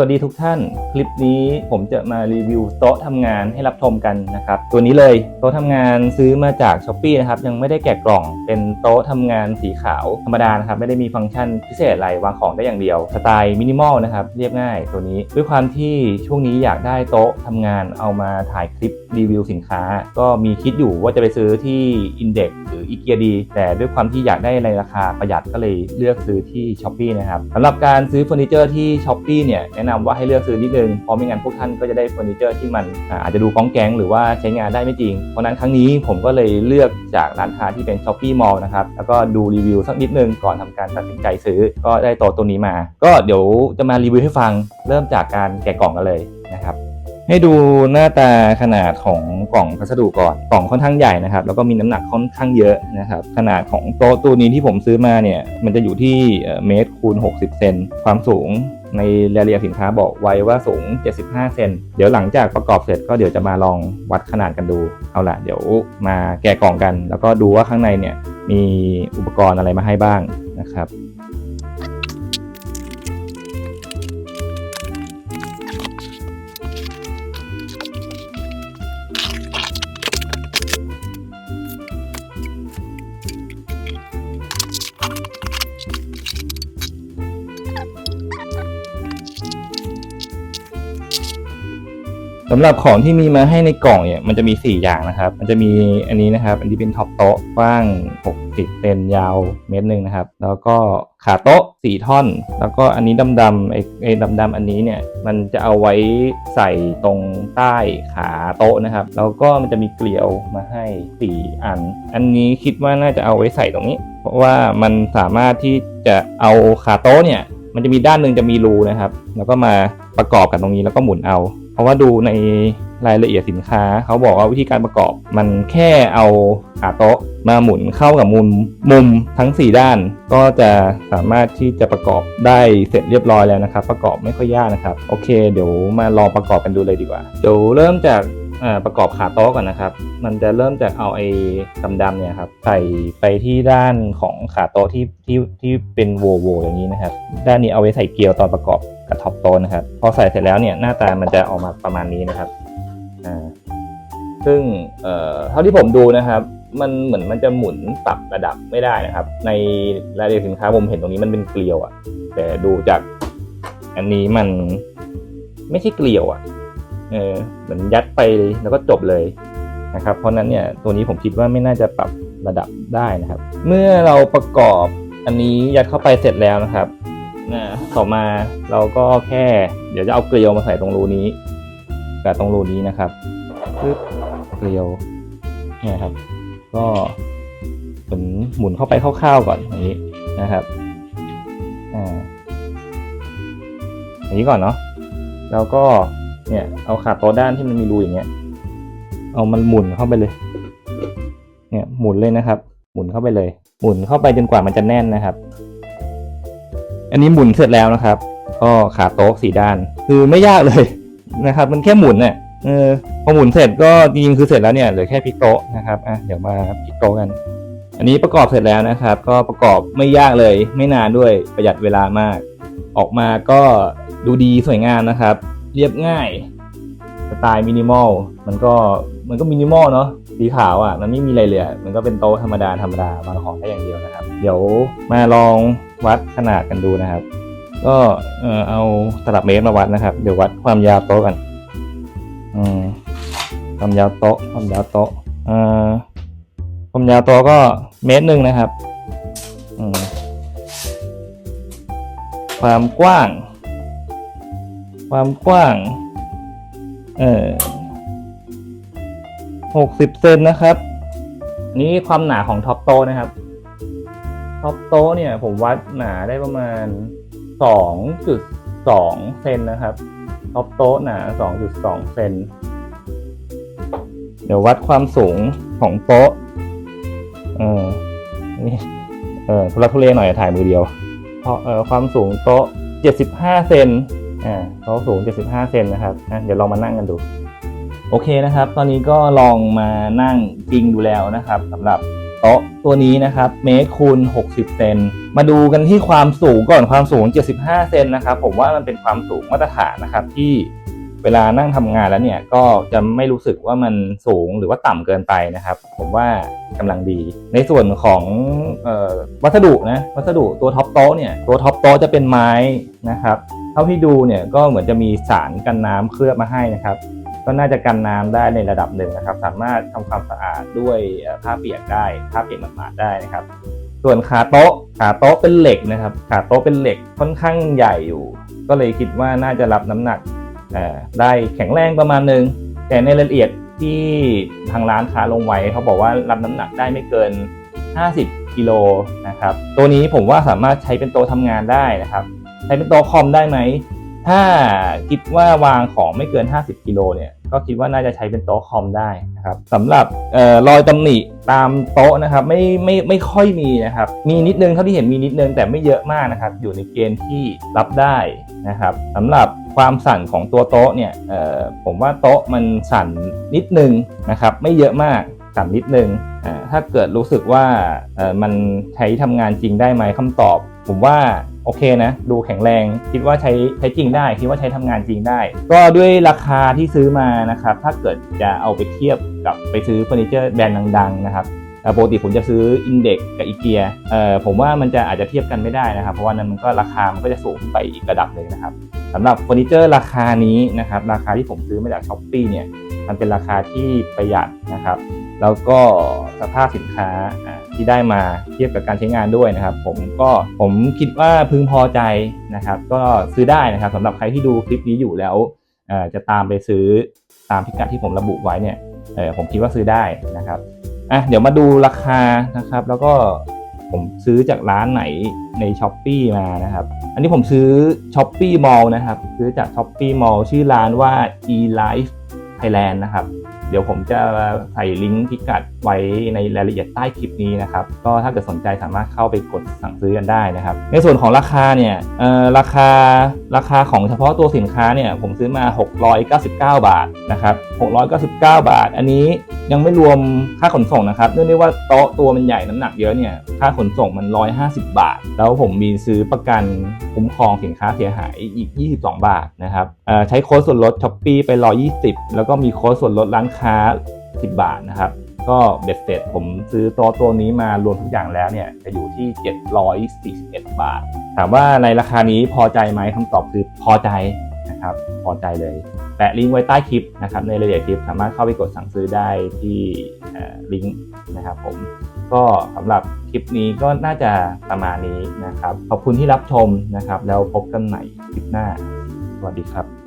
วัสดีทุกท่าน คลิปนี้ผมจะมารีวิวโต๊ะทำงานให้รับชมกันนะครับ ตัวนี้เลยโต๊ะทำงานซื้อมาจากช้อปปีนะครับ ยังไม่ได้แกะกล่อง เป็นโต๊ะทำงานสีขาวธรรมดานะครับ ไม่ได้มีฟังก์ชันพิเศษอะไรวางของได้อย่างเดียว สไตล์มินิมอลนะครับ เรียบง่ายตัวนี้ ด้วยความที่ช่วงนี้อยากได้โต๊ะทำงานเอามาถ่ายคลิปรีวิวสินค้า ก็มีคิดอยู่ว่าจะไปซื้อที่ Index หรืออีเกียดีแต่ด้วยความที่อยากได้ในราคาประหยัดก็เลยเลือกซื้อที่ช้อปปีนะครับสำหรับการซื้อเฟอร์นิเจอร์ที่ช้อปปีเนี่ยแนะนำว่าให้เลือกซื้อนิดนึงเพราะไม่งั้นพวกท่านก็จะได้เฟอร์นิเจอร์ที่มันอาจจะดูก้องแก๊งหรือว่าใช้งานได้ไม่จริง เพราะนั้นครั้งนี้ผมก็เลยเลือกจากร้านค้าที่เป็นช้อปปี้มอลนะครับแล้วก็ดูรีวิวสักนิดนึงก่อนทำการตัดสินใจซื้อก็ได้โต๊ะตัวนี้มา ก็เดี๋ยวจะมารีวิวให้ฟังเริ่มจากการแกะกล่องกันเลยนะครับ ให้ดูหน้าตาขนาดของกล่องพัสดุก่อน กล่องค่อนข้างใหญ่นะครับ แล้วก็มีน้ำหนักค่อนข้างเยอะนะครับ ขนาดของโต๊ะตัวนี้ที่ผมซื้อมาเนี่ย มันจะอยู่ที่เอ่อเมตรคูณ 60 เซน ความสูงในรายละเอียดสินค้าบอกไว้ว่าสูง 75 เซน เดี๋ยวหลังจากประกอบเสร็จก็เดี๋ยวจะมาลองวัดขนาดกันดู เอาล่ะเดี๋ยวมาแกะกล่องกัน แล้วก็ดูว่าข้างในเนี่ยมีอุปกรณ์อะไรมาให้บ้างนะครับ สำหรับของที่มีมาให้ในกล่องเนี่ยมันจะมี 4 อย่างนะครับ มันจะมีอันนี้นะครับ อันนี้เป็นท็อปโต๊ะกว้าง 60เซนยาวเมตรหนึ่งนะครับ แล้วก็ขาโต๊ะ 4 ท่อน แล้วก็อันนี้ดำๆไอ้ไอ้ดำๆอันนี้เนี่ยมันจะเอาไว้ใส่ตรงใต้ขาโต๊ะนะครับ แล้วก็มันจะมีเกลียวมาให้ 4 อัน อันนี้คิดว่าน่าจะเอาไว้ใส่ตรงนี้ เพราะว่ามันสามารถที่จะเอาขาโต๊ะเนี่ยมันจะมีด้านหนึ่งจะมีรูนะครับ แล้วก็มาประกอบกันตรงนี้แล้วก็หมุนเอา เพราะว่าดูในรายละเอียดสินค้า เขาบอกว่าวิธีการประกอบ มันแค่เอาขาโต๊ะมาหมุนเข้ากับมุมมุมทั้ง 4 ด้าน ก็จะสามารถที่จะประกอบได้เสร็จเรียบร้อยแล้วนะครับ ประกอบไม่ค่อยยากนะครับ โอเค เดี๋ยวมาลองประกอบกันดูเลยดีกว่า เดี๋ยวเริ่มจากประกอบขาโต๊ะก่อนนะครับ มันจะเริ่มจากเอาไอ้ดำๆเนี่ยครับใส่ไปที่ด้านของขาโต๊ะที่ที่ที่เป็นโวโวอย่างนี้นะครับ ด้านนี้เอาไว้ใส่เกลียวตอนประกอบ กับท็อปโต๊ะนะครับ พอใส่เสร็จแล้วเนี่ยหน้าตามันจะออกมาประมาณนี้นะครับอ่าซึ่งเอ่อเท่าที่ผมดูนะครับ มันเหมือนมันจะหมุนปรับระดับไม่ได้นะครับ ในรายละเอียดสินค้าผมเห็นตรงนี้มันเป็นเกลียวอะแต่ดูจากอันนี้มันไม่ใช่เกลียวอะเออเหมือนยัดไปแล้วก็จบเลยนะครับ เพราะนั้นเนี่ยตัวนี้ผมคิดว่าไม่น่าจะปรับระดับได้นะครับ เมื่อเราประกอบอันนี้ยัดเข้าไปเสร็จแล้วนะครับ นะต่อมาเราก็แค่ เดี๋ยวจะเอาเกลียวมาใส่ตรงรูนี้ กับตรงรูนี้นะครับปึ๊บเกลียวเนี่ยครับ ก็หมุนหมุนเข้าไปคร่าวๆก่อนอย่างนี้นะครับอ่าอย่างนี้ก่อนเนาะแล้วก็เนี่ยเอาขาโต๊ะด้านที่มันมีรูอย่างเงี้ย เอามันหมุนเข้าไปเลย เนี่ยหมุนเลยนะครับ หมุนเข้าไปเลย หมุนเข้าไปจนกว่ามันจะแน่นนะครับ อันนี้หมุนเสร็จแล้วนะครับ ก็ขาโต๊ะสี่ด้าน คือไม่ยากเลยนะครับ มันแค่หมุนเนี่ยเออพอหมุนเสร็จก็จริงๆคือเสร็จแล้วเนี่ยเหลือแค่พลิกโต๊ะนะครับอะเดี๋ยวมาพลิกโต๊ะกัน อันนี้ประกอบเสร็จแล้วนะครับ ก็ประกอบไม่ยากเลย ไม่นานด้วยประหยัดเวลามาก ออกมาก็ดูดีสวยงามนะครับ เรียบง่ายสไตล์มินิมอลมันก็มันก็มินิมอลเนาะ สีขาวอะมันไม่มีอะไรเลยมันก็เป็นโต๊ะธรรมดาธรรมดาวางของได้อย่างเดียวนะครับ เดี๋ยวมาลองวัดขนาดกันดูนะครับ ก็เออเอาตลับเมตรมาวัดนะครับ เดี๋ยววัดความยาวโต๊ะกันอืมความยาวโต๊ะความยาวโต๊ะเอ่อความยาวโต๊ะก็เมตรหนึ่งนะครับอืมความกว้าง ความกว้าง เออ หกสิบเซนนะครับนนี้ความหนาของท็อปโตนะครับท็อปโตเนี่ยผมวัดหนาได้ประมาณสองจุดสองเซนนะครับท็อปโตหนาสองจุดสองเซนเดี๋ยววัดความสูงของโต๊ะเออนี่เออทุลักทุเลหน่อยถ่ายมือเดียวเพราะเออความสูงโต๊ะ 75 เซนอ่าโต๊ะสูง 75 เซนนะครับอะเดี๋ยวลองมานั่งกันดู โอเคนะครับ ตอนนี้ก็ลองมานั่งจริงดูแล้วนะครับสำหรับโต๊ะตัวนี้นะครับเมตรคูณ 60 เซนมาดูกันที่ความสูงก่อนความสูง 75 เซนนะครับ ผมว่ามันเป็นความสูงมาตรฐานนะครับ ที่เวลานั่งทำงานแล้วเนี่ยก็จะไม่รู้สึกว่ามันสูงหรือว่าต่ำเกินไปนะครับ ผมว่ากำลังดี ในส่วนของออวัสดุนะวัสดุตัวท็อปโต๊ะเนี่ยตัวท็อปโต๊ะจะเป็นไม้นะครับ เท่าที่ดูเนี่ยก็เหมือนจะมีสารกันน้ำเคลือบมาให้นะครับ ก็น่าจะกันน้ำได้ในระดับหนึ่งนะครับ สามารถทำความสะอาดด้วยผ้าเปียกได้ผ้าเปียกหมาดๆได้นะครับ ส่วนขาโต๊ะขาโต๊ะเป็นเหล็กนะครับ ขาโต๊ะเป็นเหล็กค่อนข้างใหญ่อยู่ ก็เลยคิดว่าน่าจะรับน้ำหนักได้แข็งแรงประมาณหนึ่งแต่ในรายละเอียดที่ทางร้านค้าลงไว้เขาบอกว่ารับน้ำหนักได้ไม่เกิน 50กิโลนะครับตัวนี้ผมว่าสามารถใช้เป็นโต๊ะทำงานได้นะครับ ใช้เป็นโต๊ะคอมได้ไหม ถ้าคิดว่าวางของไม่เกิน 50กิโลเนี่ยก็คิดว่าน่าจะใช้เป็นโต๊ะคอมได้นะครับสำหรับออรอยตำหนิตามโต๊ะนะครับไม่ไม่ไม่ค่อยมีนะครับมีนิดนึงเท่าที่เห็นมีนิดนึงแต่ไม่เยอะมากนะครับอยู่ในเกณฑ์ที่รับได้นะครับสำหรับความสั่นของตัวโต๊ะเนี่ยออผมว่าโต๊ะมันสั่นนิดนึงนะครับไม่เยอะมากสั่นนิดนึงถ้าเกิดรู้สึกว่ามันใช้ทำงานจริงได้ไหมคำตอบ ผมว่า โอเคนะ ดูแข็งแรงคิดว่าใช้ใช้จริงได้ คิดว่าใช้ทำงานจริงได้ ก็ด้วยราคาที่ซื้อมานะครับ ถ้าเกิดจะเอาไปเทียบกับไปซื้อเฟอร์นิเจอร์แบรนด์ดังๆนะครับปกติผมจะซื้ออินเด็กกับอีเกียเอ่อผมว่ามันจะอาจจะเทียบกันไม่ได้นะครับ เพราะว่านั้นมันก็ราคามันก็จะสูงไปอีกระดับหนึ่งนะครับสำหรับเฟอร์นิเจอร์ราคานี้นะครับ ราคาที่ผมซื้อมาจากช้อปปีเนี่ย มันเป็นราคาที่ประหยัดนะครับ แล้วก็สภาพสินค้าที่ได้มาเทียบกับการใช้งานด้วยนะครับ ผมก็ผมคิดว่าพึงพอใจนะครับ ก็ซื้อได้นะครับสำหรับใครที่ดูคลิปนี้อยู่แล้วจะตามไปซื้อตามพิกัดที่ผมระบุไว้เนี่ยผมคิดว่าซื้อได้นะครับอะเดี๋ยวมาดูราคานะครับ แล้วก็ผมซื้อจากร้านไหนใน s h อ p e e มานะครับ อันนี้ผมซื้อ s h อ p e e Mall นะครับ ซื้อจาก s h อ p e e Mall ชื่อร้านว่า e-life Thailand นะครับ เดี๋ยวผมจะใส่ลิงก์พิกัดไว้ในรายละเอียดใต้คลิปนี้นะครับ ก็ถ้าเกิดสนใจสามารถเข้าไปกดสั่งซื้อกันได้นะครับ ในส่วนของราคาเนี่ยราคาราคาของเฉพาะตัวสินค้าเนี่ยผมซื้อมา 699 บาทนะครับ 699 บาท อันนี้ยังไม่รวมค่าขนส่งนะครับเนื่องด้วยว่าโต๊ะตัวมันใหญ่น้ำหนักเยอะเนี่ยค่าขนส่งมัน 150 บาท แล้วผมมีซื้อประกันคุ้มครองสินค้าเสียหายอีก 22 บาทนะครับใช้โค้ดส่วนลดช้อปปี้ไป 120 แล้วก็มีโค้ดส่วนลดร้านค้า10 บาทนะครับ ก็เบ็ดเสร็จผมซื้อโต๊ะตัวนี้มารวมทุกอย่างแล้วเนี่ยจะอยู่ที่ 741 บาท ถามว่าในราคานี้พอใจไหมคำตอบคือพอใจนะครับพอใจเลยแปะลิงก์ไว้ใต้คลิปนะครับในรายละเอียดคลิปสามารถเข้าไปกดสั่งซื้อได้ที่ลิงก์นะครับผมก็สำหรับคลิปนี้ก็น่าจะประมาณนี้นะครับ ขอบคุณที่รับชมนะครับ แล้วพบกันใหม่คลิปหน้า สวัสดีครับ